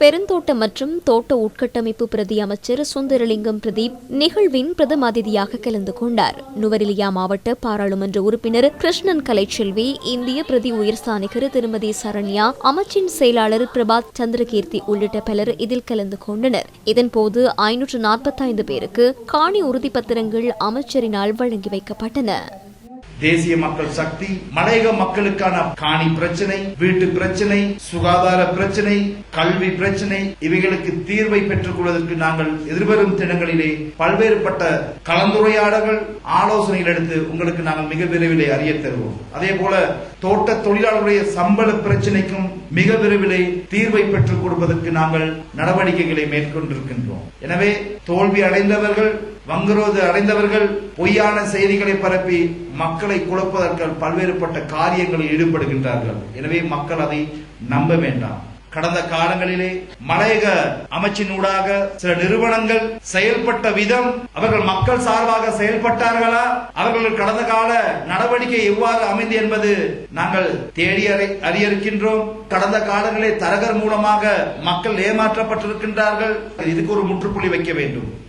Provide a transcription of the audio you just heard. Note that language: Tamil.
பெருந்தோட்ட மற்றும் தோட்ட உட்கட்டமைப்பு பிரதி அமைச்சர் சுந்தரலிங்கம் பிரதீப் நிகழ்வின் பிரதம அதிதியாக கலந்து கொண்டார். நுவரெலியா மாவட்ட பாராளுமன்ற உறுப்பினர் கிருஷ்ணன் கலைச்செல்வி இந்திய பிரதி உயர்ஸ்தானிகர் திருமதி சரண்யா அமைச்சின் செயலாளர் பிரபாத் சந்திரகீர்த்தி உள்ளிட்ட பலர் இதில் கலந்து கொண்டனர். இதன்போது ஐநூற்று நாற்பத்தைந்து பேருக்கு காணி உறுதிப்பத்திரங்கள் அமைச்சரினால் வழங்கி வைக்கப்பட்டன. தேசிய மக்கள் சக்தி மலையக மக்களுக்கான காணி பிரச்சனை வீட்டு பிரச்சனை சுகாதார பிரச்சனை கல்வி பிரச்சனை இவைகளுக்கு தீர்வை பெற்றுக் கொள்வதற்கு நாங்கள் எதிர்வரும் தினங்களிலே பல்வேறுபட்ட கலந்துரையாடல்கள் ஆலோசனைகள் எடுத்து உங்களுக்கு நாங்கள் மிக விரைவிலே அறிய தருவோம். அதே போல தோட்ட தொழிலாளருடைய சம்பள பிரச்சனைக்கும் மிக விரைவிலே தீர்வை பெற்றுக் கொடுப்பதற்கு நாங்கள் நடவடிக்கைகளை மேற்கொண்டிருக்கின்றோம். எனவே தோல்வி அடைந்தவர்கள் வங்குரோது அடைந்தவர்கள் பொய்யான செய்திகளை பரப்பி மக்கள் குழப்பதற்கு பல்வேறுபட்ட காரியங்களில் ஈடுபடுகின்றார்கள். எனவே மக்கள் அதை நம்ப வேண்டாம். கடந்த காலங்களிலே மலையக அமைச்சினூடாக சில நிறுவனங்கள் செயல்பட்ட விதம் அவர்கள் மக்கள் சார்பாக செயல்பட்டார்களா? அவர்கள் கடந்த கால நடவடிக்கை எவ்வாறு அமைந்து என்பது நாங்கள் தேடி அறி- அறியிருக்கின்றோம் கடந்த காலங்களிலே தரகர் மூலமாக மக்கள் ஏமாற்றப்பட்டிருக்கின்றார்கள். இதுக்கு ஒரு முற்றுப்புள்ளி வைக்க வேண்டும்.